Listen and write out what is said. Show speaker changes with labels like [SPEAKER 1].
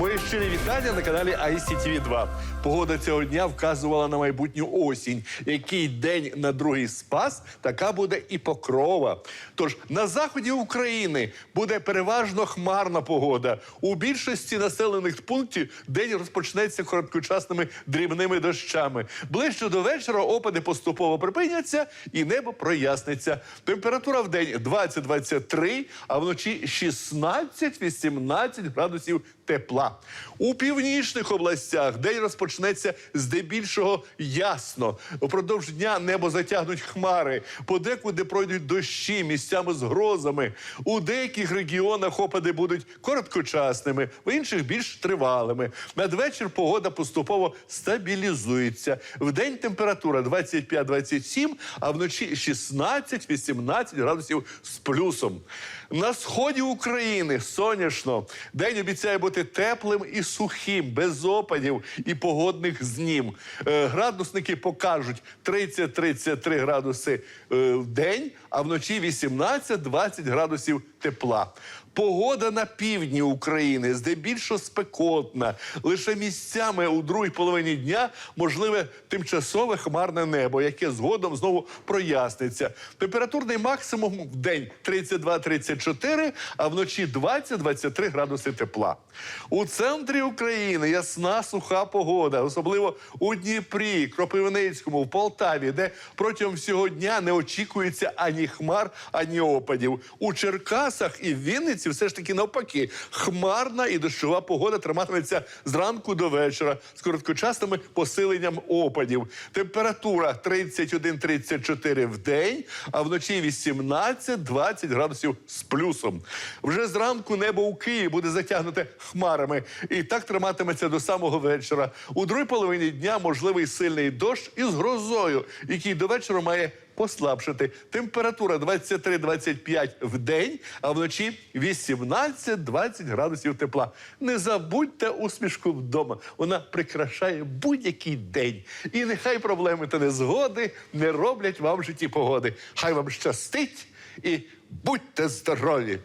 [SPEAKER 1] Мої щирі вітання на каналі ICTV 2 Погода цього дня вказувала на майбутню осінь. Який день на другий спас, така буде і покрова. Тож на заході України буде переважно хмарна погода. У більшості населених пунктів день розпочнеться короткочасними дрібними дощами. Ближче до вечора опади поступово припиняться і небо проясниться. Температура в день 20-23, а вночі 16-18 градусів тепла. У північних областях день розпочнеться здебільшого ясно. Упродовж дня небо затягнуть хмари, подекуди пройдуть дощі місцями з грозами. У деяких регіонах опади будуть короткочасними, в інших більш тривалими. Надвечір погода поступово стабілізується. Вдень температура 25-27, а вночі 16-18 градусів з плюсом. На сході України сонячно. День обіцяє бути теплим і сухим, без опадів і погодних знім. Е, градусники покажуть 30-33 градуси е, в день, а вночі 18-20 градусів тепла. Погода на півдні України здебільшого спекотна. Лише місцями у другій половині дня можливе тимчасове хмарне небо, яке згодом знову проясниться. Температурний максимум в день 32-34, а вночі 20-23 градуси тепла. У центрі України ясна суха погода, особливо у Дніпрі, Кропивницькому, в Полтаві, де протягом всього дня не очікується ані хмар, ані опадів. У Черкасах і в Вінниці все ж таки навпаки. Хмарна і дощова погода триматиметься зранку до вечора з короткочасними посиленням опадів. Температура 31-34 в день, а вночі 18-20 градусів з плюсом. Вже зранку небо у Києві буде затягнуте хмарами, і так триматиметься до самого вечора. У другій половині дня можливий сильний дощ із грозою, який до вечора має послабшити. Температура 23-25 в день, а вночі 18-20 градусів тепла. Не забудьте усмішку вдома. Вона прикрашає будь-який день. І нехай проблеми та незгоди не роблять вам в житті погоди. Хай вам щастить і будьте здорові!